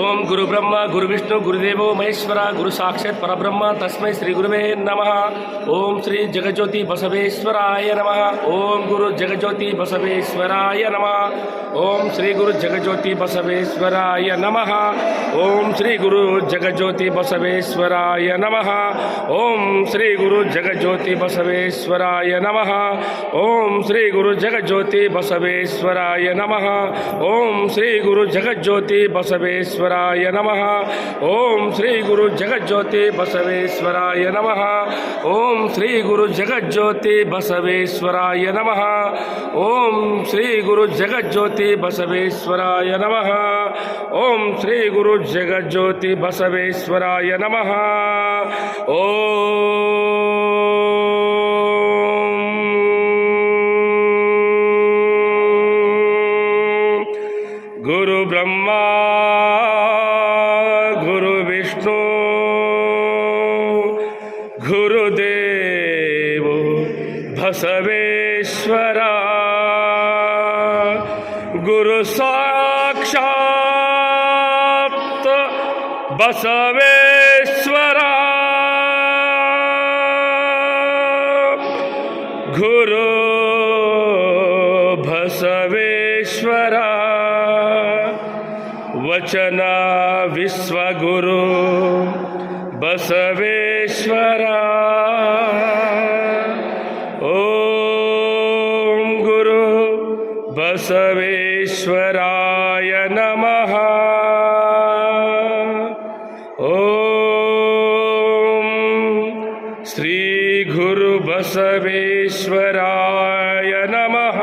ओम गुरु ब्रह्म गुरु विष्णु गुरुदेव महेश्वरा गुरु साक्षात परब्रह्म तस्मै श्री गुरुवे नमः ओम श्री जगज्योति बसवेश्वराय नमः ओम गुरु जगज्योति बसवेश्वराय नमः ओम श्री गुरु जगज्योति बसवेश्वराय नमः ओम श्री गुरु जगज्योति बसवेश्वराय नमः ओम श्री गुरु जगज्योति बसवेश्वराय नमः ओम श्री गुरु जगज्योति बसवेश्वराय नम ओम श्री गुरु जगज्योति बसवेश्वराय नमः ओम श्री गुरु जगज्योति बसवेश्वराय नमः ओम श्री गुरु जगज्योति बसवेश्वराय नमः ओम श्री गुरु जगज्योति बसवेश्वराय नमः ओम श्री गुरु जगज्योति बसवेश्वराय नमः ओ गुरुदेव बसवेश्वरा गुरु साक्षात् बसवेश्वरा गुरु बसवेश्वरा वचना विश्वगुरु बसवेश्वरा ॐ गुरु बसवेश्वराय नमः ॐ बसवेश्वराय नमः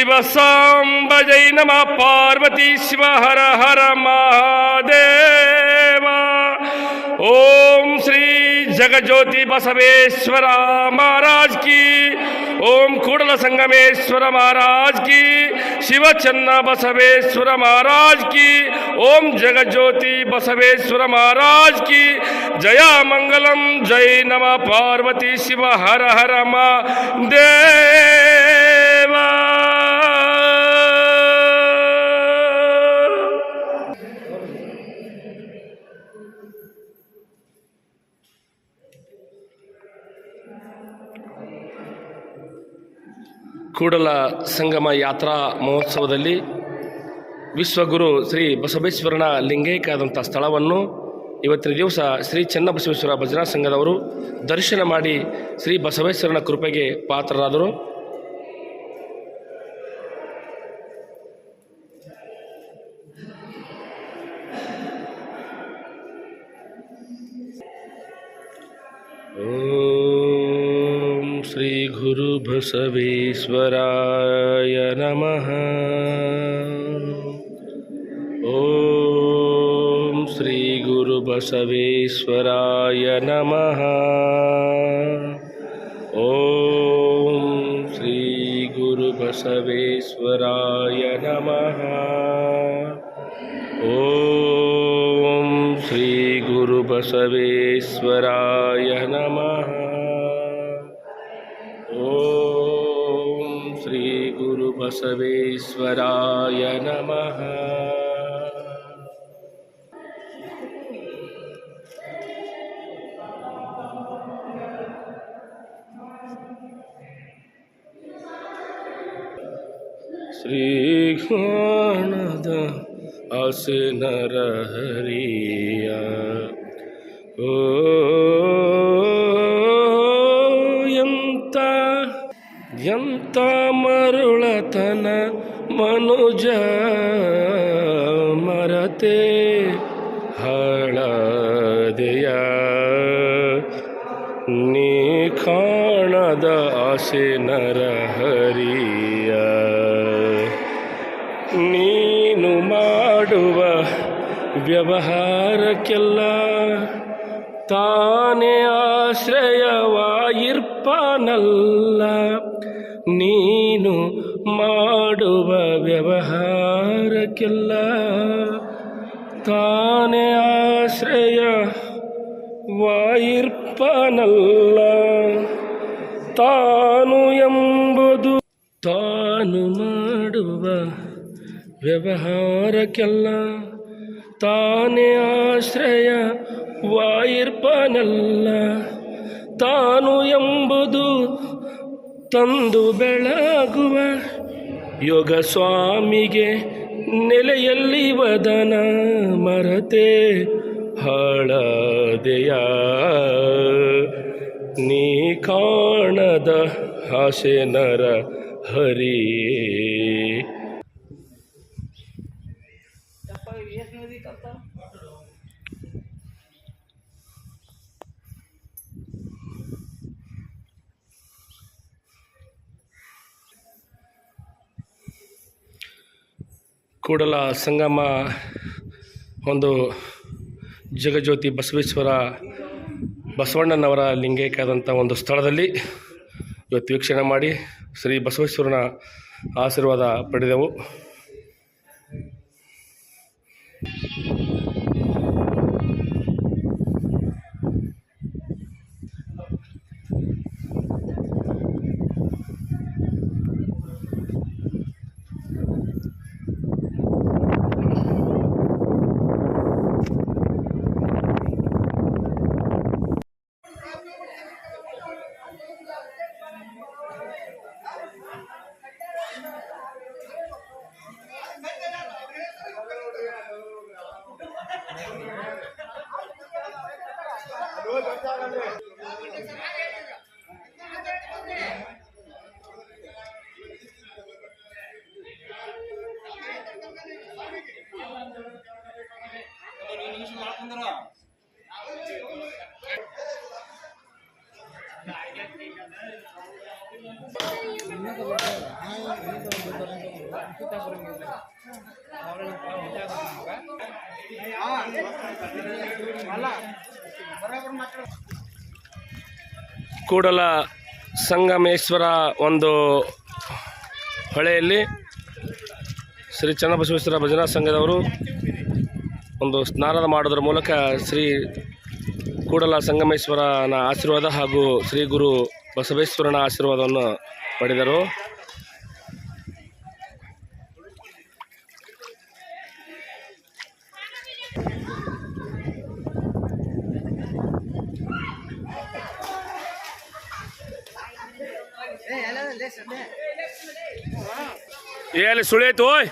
शिव शिवसाम्बजै नम पार्वती शिव हर हर महादेव ओम श्री जगज्योति बसवेश्वरा महाराज की ओम कुडल संगमेश्वर महाराज की शिव चन्ना बसवेश्वर महाराज की ओम जगज्योति बसवेश्वर महाराज की जया मंगलम जय नमः पार्वती शिव हर हर मा देव ಕೂಡಲ ಸಂಗಮ ಯಾತ್ರಾ ಮಹೋತ್ಸವದಲ್ಲಿ ವಿಶ್ವಗುರು ಶ್ರೀ ಬಸವೇಶ್ವರನ ಲಿಂಗೈಕಾದಂಥ ಸ್ಥಳವನ್ನು ಇವತ್ತಿನ ದಿವಸ ಶ್ರೀ ಚನ್ನಬಸವೇಶ್ವರ ಭಜನಾ ಸಂಘದವರು ದರ್ಶನ ಮಾಡಿ ಶ್ರೀ ಬಸವೇಶ್ವರನ ಕೃಪೆಗೆ ಪಾತ್ರರಾದರು श्री गुरु श्रीगुरुभृसवेश्वराय नमः ॐ श्रीगुरुबसवेश्वराय नमः ॐ श्रीगुरुबसवेश्वराय नमः गुरु श्रीगुरुबसवेश्वराय नमः सर्वेश्वराय नमः श्रीघाणद अस नर हरिया ओ ತೆ ಹಳದೆಯ ನಿಖಾಣದ ಆಸೆ ನರಹರಿಯ ನೀನು ಮಾಡುವ ವ್ಯವಹಾರಕ್ಕೆಲ್ಲ ತಾನೇ ಆಶ್ರಯವಾಗಿರ್ಪನಲ್ಲ ನೀನು ಮಾಡುವ ವ್ಯವಹಾರಕ್ಕೆಲ್ಲ ತಾನೇ ಆಶ್ರಯ ವಾಯಿರ್ಪನಲ್ಲ ತಾನು ಎಂಬುದು ತಾನು ಮಾಡುವ ವ್ಯವಹಾರಕ್ಕೆಲ್ಲ ತಾನೇ ಆಶ್ರಯ ವಾಯಿರ್ಪನಲ್ಲ ತಾನು ಎಂಬುದು ತಂದು ಬೆಳಗುವ ಯೋಗ ಸ್ವಾಮಿಗೆ ನೆಲೆಯಲ್ಲಿ ವದನ ಮರತೆ ಹಳದೆಯ ನೀ ಕಾಣದ ಹಾಸೆ ನರ ಹರಿ ಕೂಡಲ ಸಂಗಮ ಒಂದು ಜಗಜ್ಯೋತಿ ಬಸವೇಶ್ವರ ಬಸವಣ್ಣನವರ ಲಿಂಗೈಕ್ಯಾದಂಥ ಒಂದು ಸ್ಥಳದಲ್ಲಿ ಇವತ್ತು ವೀಕ್ಷಣೆ ಮಾಡಿ ಶ್ರೀ ಬಸವೇಶ್ವರನ ಆಶೀರ್ವಾದ ಪಡೆದೆವು ಕೂಡಲ ಸಂಗಮೇಶ್ವರ ಒಂದು ಹೊಳೆಯಲ್ಲಿ ಶ್ರೀ ಚನ್ನಬಸವೇಶ್ವರ ಭಜನಾ ಸಂಘದವರು ಒಂದು ಸ್ನಾನ ಮಾಡೋದ್ರ ಮೂಲಕ ಶ್ರೀ ಕೂಡಲ ಸಂಗಮೇಶ್ವರನ ಆಶೀರ್ವಾದ ಹಾಗೂ ಶ್ರೀ ಗುರು ಬಸವೇಶ್ವರನ ಆಶೀರ್ವಾದವನ್ನು ಪಡೆದರು ಸುಳಿ ಸುಳಿತು ಓಯ್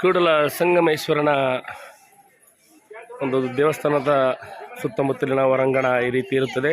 ಕೂಡಲ ಸಂಗಮೇಶ್ವರನ ಒಂದು ದೇವಸ್ಥಾನದ ಸುತ್ತಮುತ್ತಲಿನ ಹೊರಾಂಗಣ ಈ ರೀತಿ ಇರುತ್ತದೆ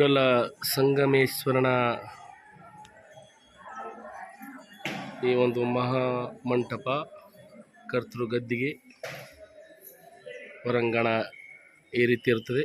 ಕೂಡಲ ಸಂಗಮೇಶ್ವರನ ಈ ಒಂದು ಮಹಾ ಮಂಟಪ ಕರ್ತೃ ಗದ್ದಿಗೆ ಹೊರಾಂಗಣ ಈ ರೀತಿ ಇರ್ತದೆ